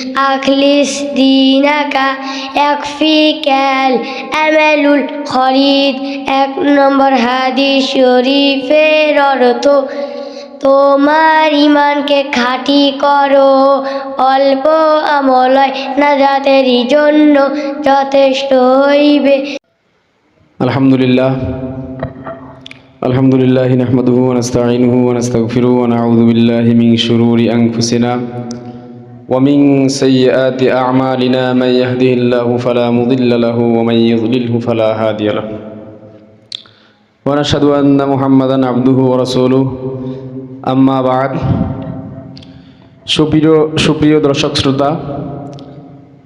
أخلص دينك يكفيك الأمل الخريد এক নম্বর হাদিস শরীফের অর্থ তোমার ইমানকে খাঁটি করো অল্প আমলয় নাজাতেরই জন্য যথেষ্ট হইবে الحمد لله الحمد لله نحمده ونستعينه ونستغفره ونعوذ بالله من شرور أنفسنا ومن سيئات أعمالنا من يهده الله فلا مضل له ومن يضلله فلا هادي له ونشهد أن محمدا عبده ورسوله أما بعد সুপ্রিয় সুপ্রিয় দর্শক শ্রোতা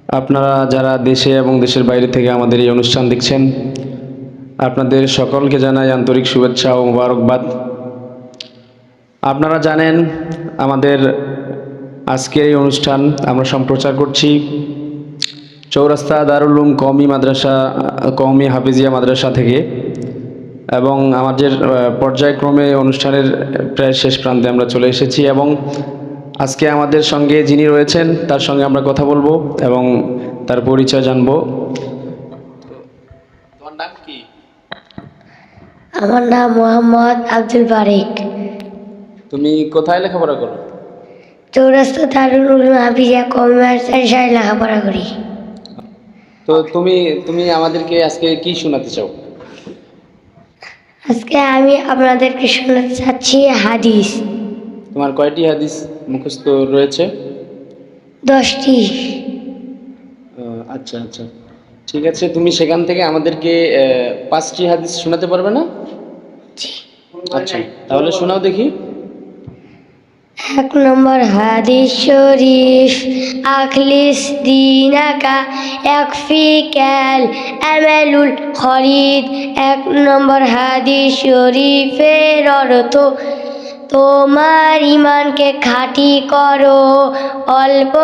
আপনারা যারা দেশে এবং দেশের বাইরে থেকে আমাদের এই অনুষ্ঠান দেখছেন আপনাদের সকলকে জানাই আন্তরিক শুভেচ্ছা ও মোবারকবাদ আপনারা জানেন আমাদের আজকের এই অনুষ্ঠান আমরা সম্প্রচার করছি চৌরাস্তা দারুলুম কওমি মাদ্রাসা কওমি হাফিজিয়া মাদ্রাসা থেকে এবং আমাদের পর্যায়ক্রমে অনুষ্ঠানের প্রায় শেষ প্রান্তে আমরা চলে এসেছি এবং আজকে আমাদের সঙ্গে যিনি রয়েছেন তার সঙ্গে আমরা কথা বলব এবং তার পরিচয় জানব। তোমার নাম কি? আমার নাম মোহাম্মদ আব্দুল বারিক। তুমি কোথায় লেখাপড়া করো? চৌরাস্তা দারুল উলুম হাফিজা কমার্সায় লেখাপড়া করি। তো তুমি তুমি আমাদেরকে আজকে কি শোনাতে চাও? আজকে আমি আপনাদেরকে শোনাতে চাচ্ছি হাদিস। তোমার কয়টি হাদিস মুখস্থ রয়েছে? দশটি। আচ্ছা আচ্ছা। ঠিক আছে তুমি সেখান থেকে আমাদেরকে পাঁচটি হাদিস শোনাতে পারবে না? আচ্ছা তাহলে শোনাও দেখি। এক নম্বর হাদিস শরীফ, আখলিস দিনাকা, এক একফিকাল আমালুল খরিদ। এক নম্বর হাদিস শরীফের অর্থ তোমার ইমানকে খাঁটি করো। অল্প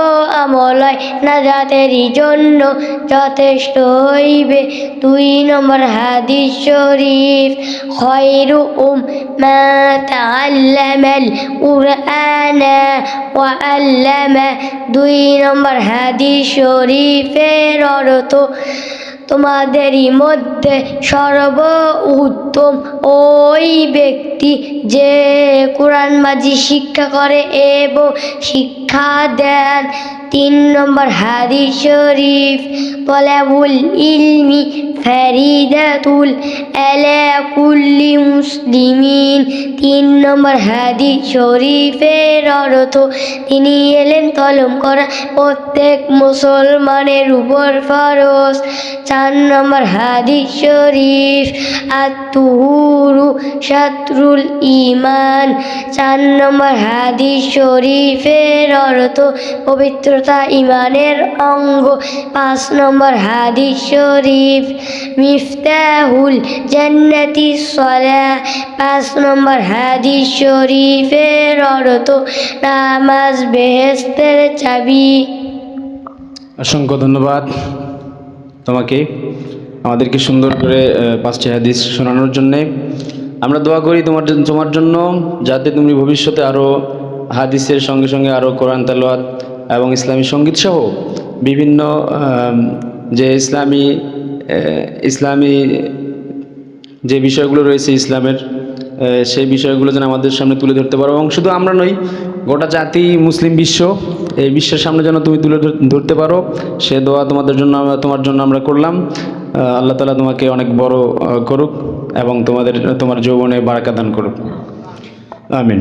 আমলয় নাজাতেরই জন্য যথেষ্ট হইবে। দুই নম্বর হাদিস শরীফ, খয়রু উম মা তাআল্লামাল কুরআনা ওয়া আল্লামা। দুই নম্বর হাদিস শরীফের অর্থ তোমাদেরই মধ্যে সর্ব উত্তম ওই ব্যক্তি যে কোরআন মাজি শিক্ষা করে এবং শিক্ষা দেন। তিন নম্বর হাদিস শরীফ তলাবুল ইলমি ফরিদাতুল আলা কুল্লি মুসলিমিন। তিন নম্বর হাদিস শরীফের অর্থ, তিনি এলেন তলম করা প্রত্যেক মুসলমানের উপর ফরজ। চার নম্বর হাদিস শরীফ আত্মুরু শাত্রুল ইমান চার নম্বর হাদিস শরীফের অর্থ পবিত্রতা ইমানের অঙ্গ। পাঁচ নম্বর হাদিস শরীফ, মিফতাহুল জান্নাতি সলা। পাঁচ নম্বর হাদিস শরীফের অর্থ, নামাজ বেহেস্তের চাবি। অসংখ্য ধন্যবাদ তোমাকে আমাদেরকে সুন্দর করে পাঁচটি হাদিস শোনানোর জন্যে। আমরা দোয়া করি তোমার তোমার জন্য, যাতে তুমি ভবিষ্যতে আরও হাদিসের সঙ্গে সঙ্গে আরও কোরআন তালোয়াত এবং ইসলামী সংগীত সহ বিভিন্ন যে ইসলামী ইসলামী যে বিষয়গুলো রয়েছে ইসলামের সেই বিষয়গুলো যেন আমাদের সামনে তুলে ধরতে পারো। এবং শুধু আমরা নই, গোটা জাতি মুসলিম বিশ্ব, এই বিশ্বের সামনে যেন তুমি তুলে ধরতে পারো। সে দোয়া তোমাদের জন্য তোমার জন্য আমরা করলাম। আল্লাহ তালা তোমাকে অনেক বড় করুক এবং তোমাদের, তোমার যৌবনে বারাকা দান করুক। আমিন।